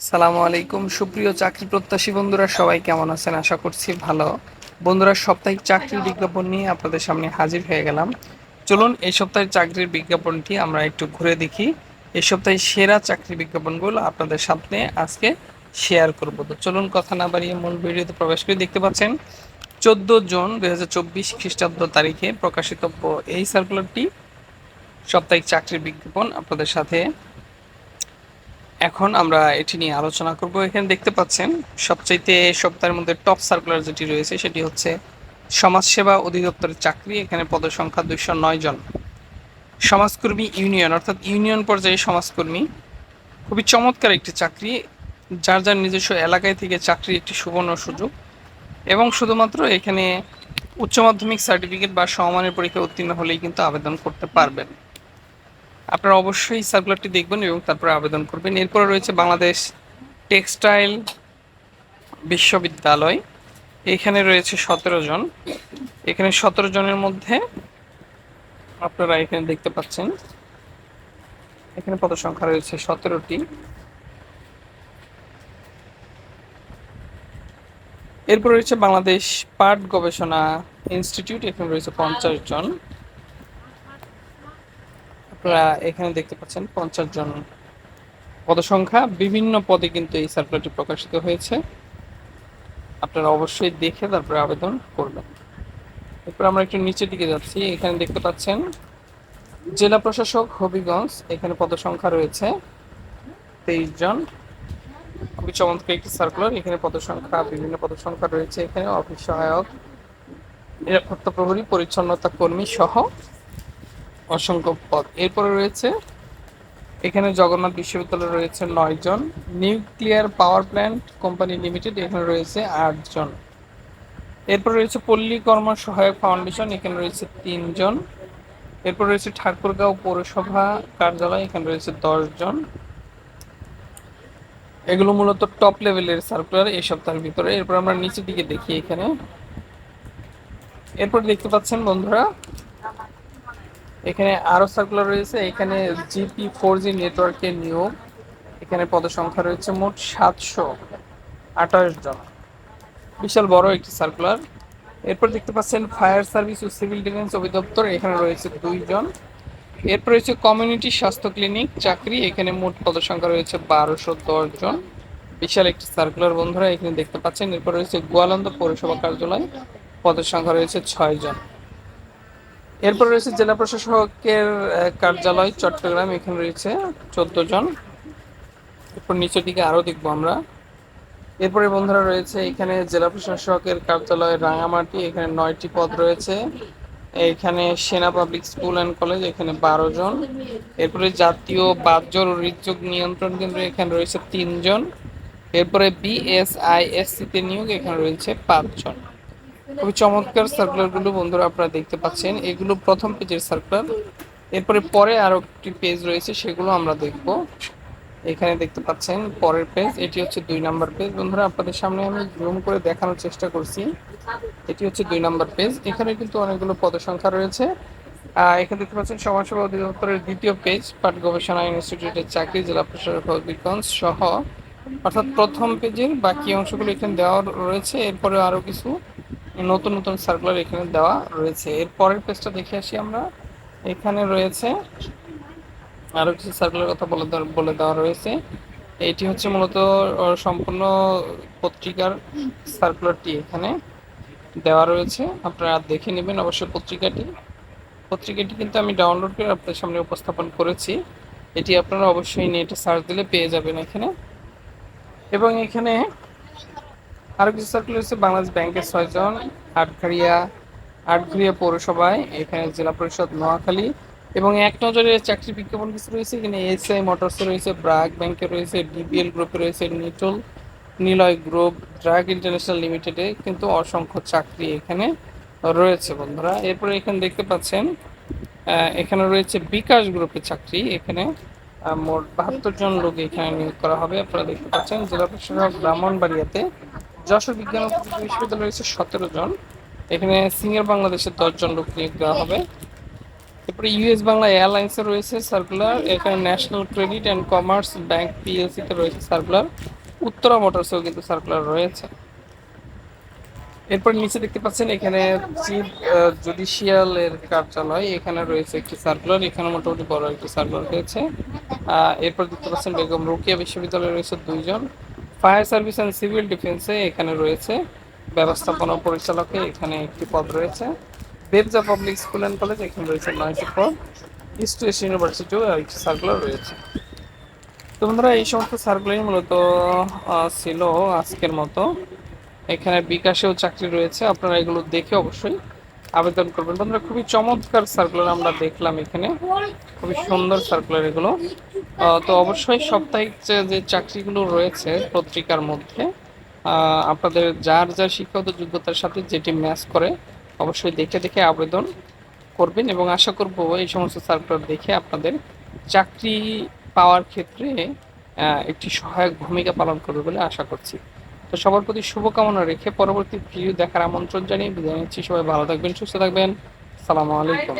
সালামু আলাইকুম। সুপ্রিয় চাকরি প্রত্যাশী বন্ধুরা, সবাই কেমন আছেন? আশা করছি ভালো। বন্ধুরা, সাপ্তাহিক চাকরির বিজ্ঞাপন নিয়ে আপনাদের সামনে হাজির হয়ে গেলাম। চলুন, এই সপ্তাহের চাকরির বিজ্ঞাপনটি আমরা একটু ঘুরে দেখি। এই সপ্তাহে সেরা চাকরির বিজ্ঞাপনগুলো আপনাদের সামনে আজকে শেয়ার করব। তো চলুন, কথা না বাড়িয়ে মূল ভিডিওতে প্রবেশ করে। দেখতে পাচ্ছেন, চোদ্দ জুন দুই হাজার চব্বিশ খ্রিস্টাব্দ তারিখে প্রকাশিত এই সার্কুলারটি সাপ্তাহিক চাকরির বিজ্ঞাপন আপনাদের সাথে এখন আমরা এটি নিয়ে আলোচনা করব। এখানে দেখতে পাচ্ছেন, সবচাইতে সপ্তাহের মধ্যে টপ সার্কুলার যেটি রয়েছে সেটি হচ্ছে সমাজসেবা অধিদপ্তরের চাকরি। এখানে পদসংখ্যা দুইশো নয় জন। সমাজকর্মী ইউনিয়ন, অর্থাৎ ইউনিয়ন পর্যায়ে সমাজকর্মী, খুবই চমৎকার একটি চাকরি। যার যার নিজস্ব এলাকায় থেকে চাকরি একটি সুবর্ণ সুযোগ। এবং শুধুমাত্র এখানে উচ্চ মাধ্যমিক সার্টিফিকেট বা সমমানের পরীক্ষা উত্তীর্ণ হলেই কিন্তু আবেদন করতে পারবেন। আপনারা অবশ্যই সার্কুলারটি দেখবেন এবং তারপরে আবেদন করবেন। এরপরে রয়েছে বাংলাদেশ টেক্সটাইল বিশ্ববিদ্যালয়। এখানে রয়েছে সতেরো জন। এখানে সতেরো জনের মধ্যে আপনারা এখানে দেখতে পাচ্ছেন। এখানে পদ সংখ্যা রয়েছে সতেরোটি। এরপর রয়েছে বাংলাদেশ পাট গবেষণা ইনস্টিটিউট। এখানে রয়েছে পঞ্চাশ জন। আপনারা এখানে দেখতে পাচ্ছেন পঞ্চাশ জন পদসংখ্যা। বিভিন্ন পদে কিন্তু এই সার্কুলারটি প্রকাশিত হয়েছে। আপনারা অবশ্যই দেখে তারপরে আবেদন করবেন। এরপর আমরা একটু নিচের দিকে যাচ্ছি। এখানে দেখতে পাচ্ছেন জেলা প্রশাসক হবিগঞ্জ, এখানে পদসংখ্যা রয়েছে তেইশ জন। খুবই চমৎকার একটি সার্কুলার এখানে পদসংখ্যা, বিভিন্ন পদসংখ্যা রয়েছে। এখানে অফিস সহায়ক, নিরাপত্তা প্রহরী, পরিচ্ছন্নতা কর্মী সহ অসংখ্য পদ। এরপরে রয়েছে, এখানে জগন্নাথ বিশ্ববিদ্যালয়ে রয়েছে নয় জন। Nuclear power plant company limited, এখানে রয়েছে আট জন। এরপর রয়েছে পল্লী কর্ম সহায়ক ফাউন্ডেশন, এখানে রয়েছে তিনজন এরপর রয়েছে ঠাকুরগাঁও পৌরসভা কার্যালয়, এখানে রয়েছে দশ জন। এগুলো মূলত টপ লেভেলের সার্কুলার এই সপ্তাহের ভিতরে। এরপর আমরা নিচের দিকে দেখি এখানে। এরপর দেখতে পাচ্ছেন বন্ধুরা এখানে আরও সার্কুলার রয়েছে। এখানে জিপি ফোর জি নেটওয়ার্কের নিয়োগ এখানে পদসংখ্যা রয়েছে মোট সাতশো আঠাশ জন। বিশাল বড় একটি সার্কুলার এরপর দেখতে পাচ্ছেন ফায়ার সার্ভিস ও সিভিল ডিফেন্স অধিদপ্তর এখানে রয়েছে দুইজন এরপর রয়েছে কমিউনিটি স্বাস্থ্য ক্লিনিক চাকরি। এখানে মোট পদসংখ্যা রয়েছে বারোশো দশ জন। বিশাল একটি সার্কুলার বন্ধুরা এখানে দেখতে পাচ্ছেন। এরপর রয়েছে গোয়ালন্দ পৌরসভা কার্যালয়। পদের সংখ্যা রয়েছে ছয় জন। এরপর রয়েছে জেলা প্রশাসকের কার্যালয় চট্টগ্রাম, এখানে রয়েছে চোদ্দ জন। এরপর নিচের দিকে আরও দেখব আমরা। এরপরে বন্ধুরা রয়েছে এখানে জেলা প্রশাসকের কার্যালয় রাঙামাটি, এখানে নয়টি পদ রয়েছে। এখানে সেনা পাবলিক স্কুল অ্যান্ড কলেজ, এখানে বারো জন। এরপরে জাতীয় বাহ্যর হৃদযোগ নিয়ন্ত্রণ কেন্দ্র, এখানে রয়েছে তিনজন এরপরে বিএসআইএসসিতে নিয়োগ, এখানে রয়েছে পাঁচজন খুবই চমৎকার সার্কুলারগুলো বন্ধুরা আপনারা দেখতে পাচ্ছেন। এগুলো প্রথম পেজের সার্কুলার এরপরে পরে আরও একটি পেজ রয়েছে, সেগুলো আমরা দেখব। এখানে দেখতে পাচ্ছেন পরের পেজ এটি হচ্ছে দুই নাম্বার পেজ বন্ধুরা, আপনাদের সামনে আমি জুম করে দেখানোর চেষ্টা করছি। এটি হচ্ছে দুই নাম্বার পেজ এখানে কিন্তু অনেকগুলো পদসংখ্যা রয়েছে। এখানে দেখতে পাচ্ছেন সমাজসেবা অধিদপ্তরের দ্বিতীয় পেজ পাট গবেষণা ইনস্টিটিউটের চাকরি, জেলা প্রশাসক হবিগঞ্জ সহ। অর্থাৎ প্রথম পেজের বাকি অংশগুলো এখানে দেওয়া রয়েছে। এরপরে আরও কিছু নতুন নতুন সার্কুলার এখানে দেওয়া রয়েছে। এর পরের পেজটা দেখে আসি আমরা। এখানে রয়েছে আরও কিছু সার্কুলার কথা বলে বলে দেওয়া রয়েছে। এটি হচ্ছে মূলত সম্পূর্ণ পত্রিকার সার্কুলারটি এখানে দেওয়া রয়েছে। আপনারা দেখে নেবেন অবশ্যই পত্রিকাটি। পত্রিকাটি কিন্তু আমি ডাউনলোড করে আপনাদের সামনে উপস্থাপন করেছি। এটি আপনারা অবশ্যই নেটে সার্চ দিলে পেয়ে যাবেন এখানে। এবং এখানে আরও কিছু সার্কুলার হচ্ছে বাংলাদেশ ব্যাংকের ছয়জন আটঘরিয়া আটঘরিয়া পৌরসভায়, এখানে জেলা পরিষদ নোয়াখালী এবং এক নজরে চাকরি বিজ্ঞাপন কিছু রয়েছে, এখানে এসআই মোটরসে রয়েছে ব্রাক ব্যাংকে রয়েছে ডিবিএল গ্রুপে রয়েছে Nitol Niloy group drug international লিমিটেডে কিন্তু অসংখ্য চাকরি এখানে রয়েছে বন্ধুরা। এরপরে এখানে দেখতে পাচ্ছেন এখানে রয়েছে বিকাশ গ্রুপের চাকরি, এখানে মোট বাহাত্তর জন লোক এখানে নিয়োগ করা হবে। আপনারা দেখতে পাচ্ছেন, জেলা প্রশাসক ব্রাহ্মণবাড়িয়াতে যশোর বিজ্ঞান ও প্রযুক্তি বিশ্ববিদ্যালয় রয়েছে সতেরো জন। এখানে সিনিয়র বাংলাদেশের দশজন লোক নিয়োগ দেওয়া হবে। তারপরে ইউএস বাংলা এয়ারলাইন্সে রয়েছে সার্কুলার, এখানে national credit and commerce bank পিএলসিতে রয়েছে সার্কুলার, উত্তরা মোটরসেও কিন্তু সার্কুলার রয়েছে। এরপর নিচে দেখতে পাচ্ছেন এখানে চিফ জুডিশিয়াল এর কার্যালয়, এখানে রয়েছে একটি সার্কুলার, এখানে মোটামুটি বড় একটি সার্কুলার রয়েছে। এরপর দেখতে পাচ্ছেন বেগম রোকেয়া বিশ্ববিদ্যালয়ে রয়েছে দুইজন। ফায়ার সার্ভিস অ্যান্ড সিভিল ডিফেন্সে এখানে রয়েছে। ব্যবস্থাপনা পরিচালকে এখানে একটি পদ রয়েছে। দেবজা পাবলিক স্কুল অ্যান্ড কলেজ, এখানে রয়েছে নয়টি পদ। ইস্ট ওয়েস্ট ইউনিভার্সিটিও একটি সার্কুলার রয়েছে। তো বন্ধুরা, এই সমস্ত সার্কুলারই মূলত ছিল আজকের মতো। এখানে বিকাশেও চাকরি রয়েছে। আপনারা এগুলো দেখে অবশ্যই আবেদন করবেন। বন্ধুরা, খুবই চমৎকার সার্কুলার আমরা দেখলাম এখানে। খুবই সুন্দর সার্কুলার এগুলো। তো অবশ্যই সাপ্তাহিক যে চাকরিগুলো রয়েছে পত্রিকার মধ্যে আপনাদের যার যার শিক্ষাগত যোগ্যতার সাথে যেটি ম্যাচ করে, অবশ্যই দেখে দেখে আবেদন করবেন এবং আশা করব এই সমস্ত সার্কুলার দেখে আপনাদের চাকরি পাওয়ার ক্ষেত্রে একটি সহায়ক ভূমিকা পালন করবে বলে আশা করছি। তো সবার প্রতি শুভকামনা রেখে পরবর্তী ভিডিও দেখার আমন্ত্রণ জানিয়ে বিদায় নিচ্ছি। সবাই ভালো থাকবেন, সুস্থ থাকবেন। সালামু আলাইকুম।